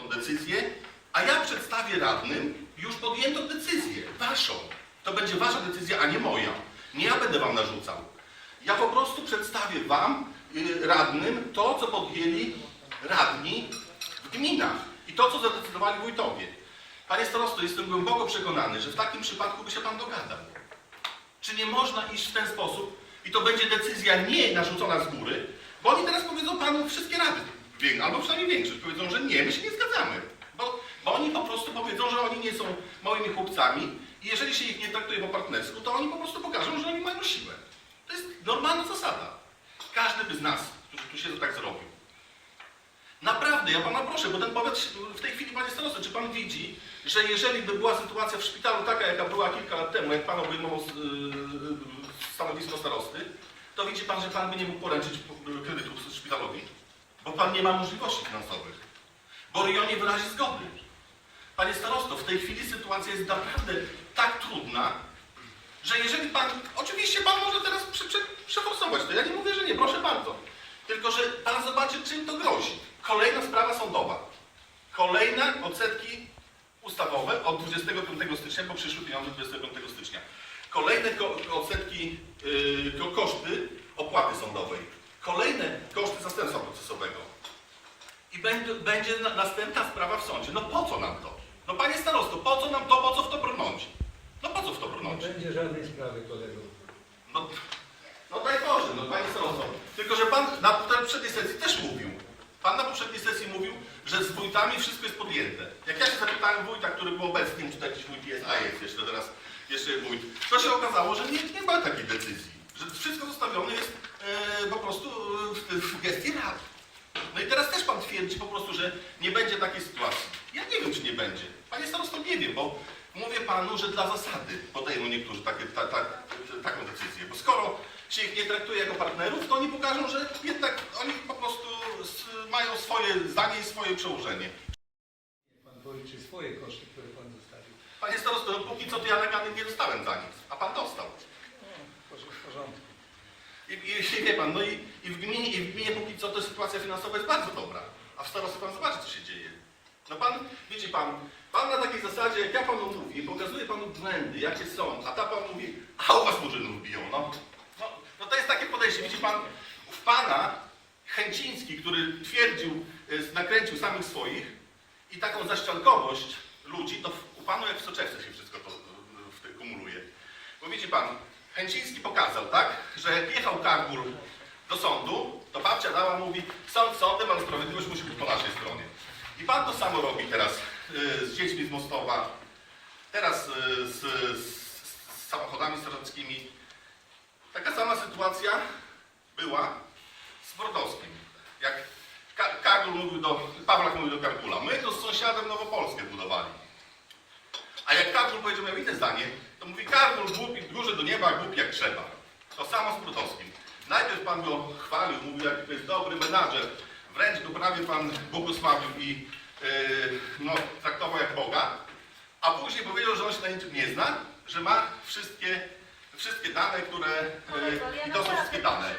tą decyzję, a ja przedstawię radnym już podjętą decyzję, waszą. To będzie wasza decyzja, a nie moja. Nie ja będę wam narzucał. Ja po prostu przedstawię wam, y, radnym, to, co podjęli radni w gminach i to, co zadecydowali wójtowie. Panie starosto, jestem głęboko przekonany, że w takim przypadku by się pan dogadał. Czy nie można iść w ten sposób i to będzie decyzja nie narzucona z góry, bo oni teraz powiedzą panu wszystkie rady, albo przynajmniej większość, powiedzą, że nie, my się nie zgadzamy. Bo, bo oni po prostu powiedzą, że oni nie są małymi chłopcami i jeżeli się ich nie traktuje po partnersku, to oni po prostu pokażą, że oni mają siłę. To jest normalna zasada. Każdy by z nas, który tu się tak zrobił. Naprawdę, ja pana proszę, bo ten powiat w tej chwili, panie starosto, czy pan widzi, że jeżeli by była sytuacja w szpitalu taka, jaka była kilka lat temu, jak pan obejmował z- yy, stanowisko starosty, to widzi pan, że pan by nie mógł poręczyć kredytu szpitalowi, bo pan nie ma możliwości finansowych, bo RIO nie wyrazi zgody. Panie starosto, w tej chwili sytuacja jest naprawdę tak trudna, że jeżeli pan, oczywiście pan może teraz prze, prze, przeforsować to, ja nie mówię, że nie, proszę bardzo. Tylko, że pan zobaczy, czym to grozi. Kolejna sprawa sądowa. Kolejne odsetki ustawowe od 25 stycznia, bo przyszły pieniądze 25 stycznia. Kolejne ko odsetki, yy, ko koszty opłaty sądowej. Kolejne koszty zastępstwa procesowego. I będzie, będzie na, następna sprawa w sądzie. No po co nam to? No panie starosto, po co nam to, po co w to brnąć? No po co w to Nie brnąć? będzie żadnej sprawy, kolego. No, no daj Boże, no panie starosto. Tylko, że pan na poprzedniej sesji też mówił. Pan na poprzedniej sesji mówił, że z wójtami wszystko jest podjęte. Jak ja się zapytałem wójta, który był obecny, nie czy to jakiś wójt jest, a jest jeszcze teraz, jeszcze wójt, to się okazało, że nie, nie ma takiej decyzji. Że wszystko zostawione jest po prostu e, w, gestii rad. No i teraz też pan twierdzi po prostu, że nie będzie takiej sytuacji. Ja nie wiem, czy nie będzie. Panie starosto, nie wiem, bo mówię panu, że dla zasady podejmą niektórzy takie, ta, ta, taką decyzję. Bo skoro się ich nie traktuje jako partnerów, to oni pokażą, że jednak oni po prostu mają swoje zdanie i swoje przełożenie. Pan policzy swoje koszty, które pan zostawił. Panie starosto, no póki co to ja nagany nie dostałem za nic, a pan dostał. No, proszę w porządku. I, i wie pan, no i, i, w gminie, i w gminie póki co to sytuacja finansowa jest bardzo dobra. A w starostwie pan zobaczy, co się dzieje. No pan, widzi pan, pan na takiej zasadzie, jak ja panu mówię, pokazuję panu błędy, jakie są, a ta pan mówi, a u was murzynów biją, no. no. No to jest takie podejście, widzi pan, w pana Chęciński, który twierdził, y, nakręcił samych swoich i taką zaściankowość ludzi, to w, u panu jak w soczewce się wszystko to y, w tym kumuluje. Bo widzi pan, Chęciński pokazał, tak, że jak jechał Kargul do sądu, to babcia dała, mówi, sąd sądem, ale sprawiedliwość musi być po naszej stronie. I pan to samo robi teraz y, z dziećmi z Mostowa, teraz y, z, z, z samochodami strażackimi. Taka sama sytuacja była z Brodowskim. Jak Ka- Kargul mówił do, Pawlak mówił do Kargula, my to z sąsiadem Nowopolskę budowali. A jak Kargul powiedział miał inne zdanie, to mówi Kargul głupi, górze do nieba, głupi jak trzeba. To samo z Brutowskim. Najpierw pan go chwalił, mówił, jaki to jest dobry menadżer. Wręcz go prawie pan błogosławił i yy, no, traktował jak Boga. A później powiedział, że on się na niczym nie zna, że ma wszystkie, wszystkie dane, które... Kolego, Yy, ja I to są wszystkie dane.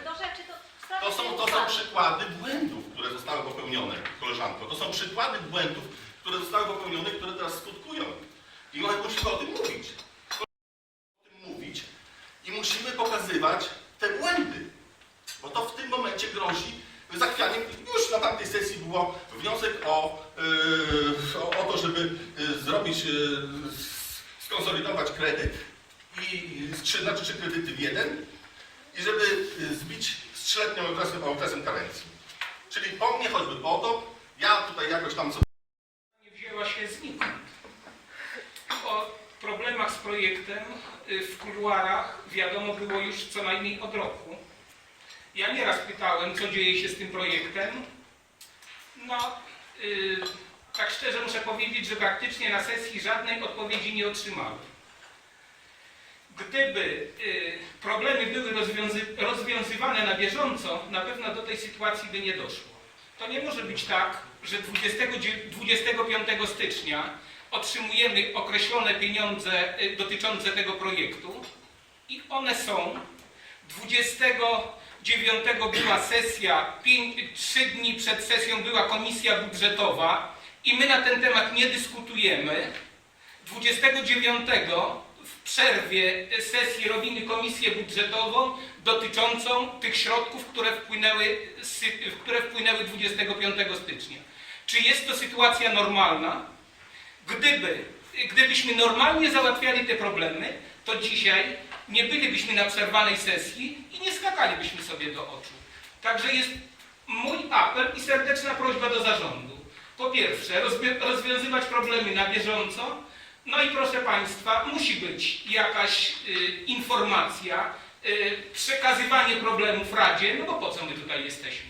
to są, to są wstawcie przykłady błędów, które zostały popełnione, koleżanko. To są przykłady błędów, które zostały popełnione, które teraz skutkują. I my musimy o tym mówić. O tym mówić i musimy pokazywać te błędy. Bo to w tym momencie grozi zachwianiem. Już na tamtej sesji było wniosek o, yy, o, o to, żeby yy, zrobić, yy, skonsolidować kredyt i trzy, znaczy trzy kredyty w jeden i żeby y, zbić z trzyletnim okresem, okresem karencji. Czyli po mnie choćby po to, ja tutaj jakoś tam sobie nie wzięła się znikąd. Projektem y, w kuluarach wiadomo było już co najmniej od roku. Ja nieraz pytałem, co dzieje się z tym projektem. No, y, tak szczerze muszę powiedzieć, że praktycznie na sesji żadnej odpowiedzi nie otrzymałem. Gdyby y, problemy były rozwiązy rozwiązywane na bieżąco, na pewno do tej sytuacji by nie doszło. To nie może być tak, że 20, 25 stycznia otrzymujemy określone pieniądze y, dotyczące tego projektu i one są. 29 była sesja, 3 dni przed sesją była komisja budżetowa i my na ten temat nie dyskutujemy, 29 w przerwie sesji robimy komisję budżetową dotyczącą tych środków, które wpłynęły, które wpłynęły 25 stycznia. Czy jest to sytuacja normalna? Gdyby, gdybyśmy normalnie załatwiali te problemy, to dzisiaj nie bylibyśmy na przerwanej sesji i nie skakalibyśmy sobie do oczu. Także jest mój apel i serdeczna prośba do zarządu. Po pierwsze, rozwi- rozwiązywać problemy na bieżąco. No i proszę Państwa, musi być jakaś y, informacja, y, przekazywanie problemów Radzie, no bo po co my tutaj jesteśmy?